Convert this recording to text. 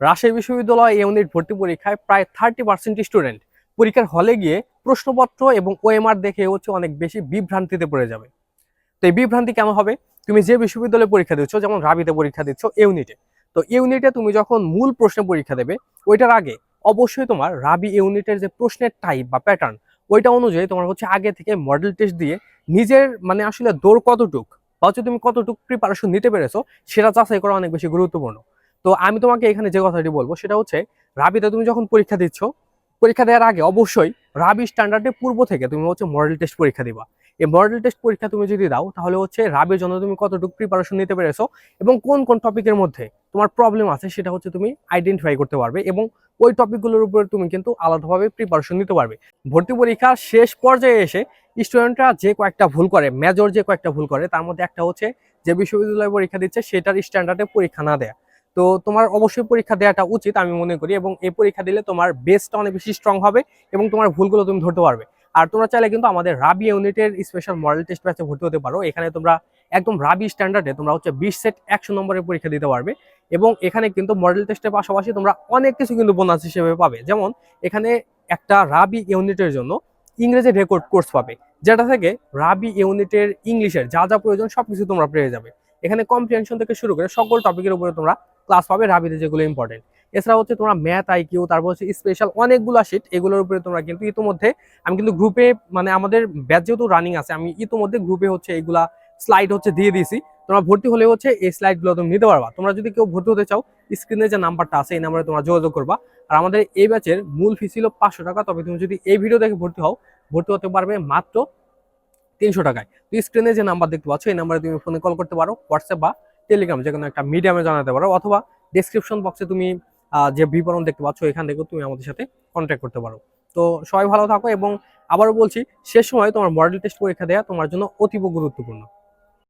রাজশাহী বিশ্ববিদ্যালয় ইউনিট ভর্তি পরীক্ষায় প্রায় থার্টি পার্সেন্ট স্টুডেন্ট পরীক্ষার হলে গিয়ে প্রশ্নপত্র এবং ওএমআর দেখে হচ্ছে অনেক বেশি বিভ্রান্তিতে পড়ে যাবে। তো এই বিভ্রান্তি কেন হবে? তুমি যে বিশ্ববিদ্যালয়ে পরীক্ষা দিচ্ছ, যেমন রাবিতে পরীক্ষা দিচ্ছ ইউনিটে তো ইউনিটে তুমি যখন মূল প্রশ্নে পরীক্ষা দেবে, ওইটার আগে অবশ্যই তোমার রাবি ইউনিটের যে প্রশ্নের টাইপ বা প্যাটার্ন ওইটা অনুযায়ী তোমার হচ্ছে আগে থেকে মডেল টেস্ট দিয়ে নিজের মানে আসলে দৌড় কতটুক বা হচ্ছে তুমি কতটুক প্রিপারেশন নিতে পেরেছ, সেটা যাচাই করা অনেক বেশি গুরুত্বপূর্ণ। তো আমি তোমাকে এখানে যে কথাটি বলব সেটা হচ্ছে, রাবিতে তুমি যখন পরীক্ষা দিচ্ছ, পরীক্ষা দেওয়ার আগে অবশ্যই রাবি স্ট্যান্ডার্ডে পূর্ব থেকে তুমি হচ্ছে মডেল টেস্ট পরীক্ষা দিবা। এই মডেল টেস্ট পরীক্ষা তুমি যদি দাও, তাহলে হচ্ছে রাবির জন্য তুমি কতটুকু প্রিপারেশন নিতে পেরেছ এবং কোন কোন টপিকের মধ্যে তোমার প্রবলেম আছে সেটা হচ্ছে তুমি আইডেন্টিফাই করতে পারবে এবং ওই টপিকগুলোর উপরে তুমি কিন্তু আলাদাভাবে প্রিপারেশন নিতে পারবে। ভর্তি পরীক্ষার শেষ পর্যায়ে এসে স্টুডেন্টরা যে কয়েকটা ভুল করে মেজর যে কয়েকটা ভুল করে, তার মধ্যে একটা হচ্ছে যে বিশ্ববিদ্যালয়ে পরীক্ষা দিচ্ছে, সেটার স্ট্যান্ডার্ডে পরীক্ষা না দেয়া। তো তোমার অবশ্যই পরীক্ষা দেওয়াটা উচিত আমি মনে করি এবং এই পরীক্ষা দিলে তোমার বেসটা অনেক বেশি স্ট্রং হবে এবং তোমার ভুলগুলো তুমি ধরতে পারবে। আর তোমরা চাইলে কিন্তু আমাদের রাবি ইউনিটের স্পেশাল মডেল টেস্ট ব্যাচে ভর্তি হতে পারো। এখানে তোমরা একদম রাবি স্ট্যান্ডার্ডে তোমরা হচ্ছে বিশ সেট একশো নম্বরের পরীক্ষা দিতে পারবে এবং এখানে কিন্তু মডেল টেস্টের পাশাপাশি তোমরা অনেক কিছু কিন্তু বোনাস হিসেবে পাবে। যেমন এখানে একটা রাবি ইউনিটের জন্য ইংরেজি রেকর্ড কোর্স পাবে, যেটা থেকে রাবি ইউনিটের ইংলিশের যা যা প্রয়োজন সবকিছু তোমরা পেয়ে যাবে। এখানে কম্প্রিহেনশন থেকে শুরু করে সকল টপিকের উপরে তোমরা ক্লাস পাবে রাবিতে যেগুলো ইম্পর্টেন্ট এছাড়া হচ্ছে তোমরা ম্যাথ আইকিউ তারপর হচ্ছে স্পেশাল অনেকগুলো শিট এগুলোর উপরে তোমরা কিন্তু ইতিমধ্যে, আমি কিন্তু গ্রুপে মানে আমাদের ব্যাচ যেহেতু রানিং আছে, আমি ইতিমধ্যে গ্রুপে হচ্ছে এইগুলা স্লাইড হচ্ছে দিয়ে দিয়েছি। তোমরা ভর্তি হলে হচ্ছে এই স্লাইডগুলো তুমি নিতে পারবা। তোমরা যদি কেউ ভর্তি হতে চাও স্ক্রিনে যে নাম্বারটা আছে, এই নাম্বারে তোমরা যোগাযোগ করবা। আর আমাদের এই ব্যাচের মূল ফি ছিল পাঁচশো টাকা, তবে তুমি যদি এই ভিডিও দেখে ভর্তি হও, ভর্তি হতে পারবে মাত্র তিনশো টাকায়। তো স্ক্রিনে যে নাম্বার দেখতে পাচ্ছ, এই নাম্বারে তুমি ফোনে কল করতে পারো হোয়াটসঅ্যাপ বা টেলিগ্রাম যে কোনো একটা মিডিয়ামে জানাতে পারো, অথবা ডিসক্রিপশন বক্সে তুমি যে বিবরণ দেখতে পাচ্ছ, এখান থেকেও তুমি আমাদের সাথে কন্ট্যাক্ট করতে পারো। তো সবাই ভালো থাকো এবং আবারও বলছি, শেষ সময় তোমার মডেল টেস্ট পরীক্ষা দেওয়া তোমার জন্য অতীব গুরুত্বপূর্ণ।